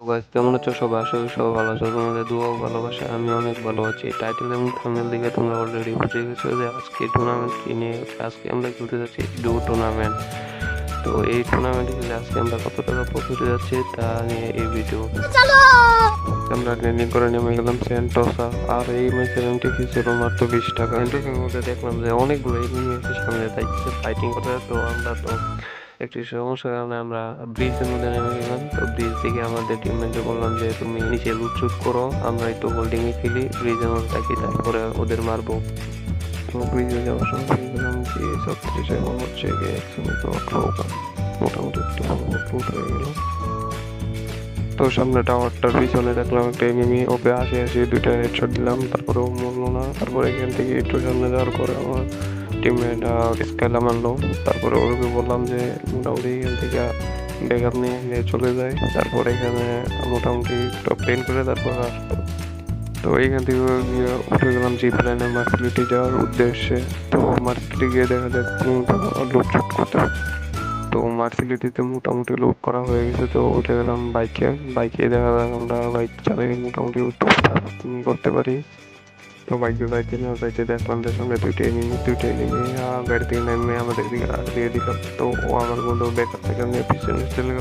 Guys কেমন আছো সবাই? আশা করি সবাই ভালো আছো। তোমাদের দুয়াও ভালোবাসা আমি অনেক ভালো আছি। টাইটেল এবং থাম্বনেল দিকে তোমরা অলরেডি বুঝে গেছো যে আজকে টুর্নামেন্ট কি নিয়ে আজকে আমরা খেলতে যাচ্ছি ডু টুর্নামেন্ট তো এই টুর্নামেন্টে খেলে আজকে আমরা কত টাকা প্রফিট যাচ্ছে তা নিয়ে এই ভিডিও আমরা ট্রেনিং করে নেমে গেলাম সেন্টোসা আর এই ম্যাচের এমটি ফি ছিল মাত্র বিশ টাকা। এন্ট্রির মধ্যে দেখলাম যে অনেকগুলো এনিমি এসে সামনে তাই ফাইটিং করে তো আমরা তো একটি সমস্যার কারণে আমরা ব্রিজের মধ্যে নেমে গেলাম। তো ব্রিজ থেকে আমাদের টিমমেটকে বললাম যে, তুমি নিচে লুটচুট করো, আমরা একটু হোল্ডিংয়ে খেলি ব্রিজের মধ্যে থাকি, তারপরে ওদের মারবো। ব্রিজে যাওয়ার সময় দেখলাম যে ছত্রিশ এবং হচ্ছে গিয়ে একসঙ্গে তো মোটামুটি একটু হয়ে গেল। তো সামনে টাওয়ারটার পিছনে দেখলাম একটা এনিমি ওকে আসে আসে দুইটা হেডশট দিলাম, তারপরে ও মরলো না। তারপরে এখান থেকে একটু সামনে যাওয়ার পরে আমার টিমমেট স্কেলা মারলো। তারপরে ওকে বললাম যে, মোটামুটি এখান থেকে ব্যাক আপ নিয়ে চলে যায়। তারপরে এখানে মোটামুটি টপ টেন করে তারপর আসতো তো এইখান থেকে গিয়ে উঠে গেলাম জিপ লাইনে মার্কেটে যাওয়ার উদ্দেশ্যে। তো মার্কেটে গিয়ে দেখা যাক লুটছুট করতে। তো মার্সিডিতে মোটামুটি লোড করা হয়ে গেছে, তো উঠে গেলাম বাইকে বাইকে দেখা যাক আমরা বাইক চালিয়ে মোটামুটি করতে পারি। তো বাইকে যাইতে না যাইতে দেখলাম যে সামনে দুইটা এনিমি দুইটা এনিমি গাড়ি থেকে নেমে আমাদের দিকে দিয়ে দিলাম তো ও আমার বন্ধু বেকার থেকে নিয়ে পিছনে চলে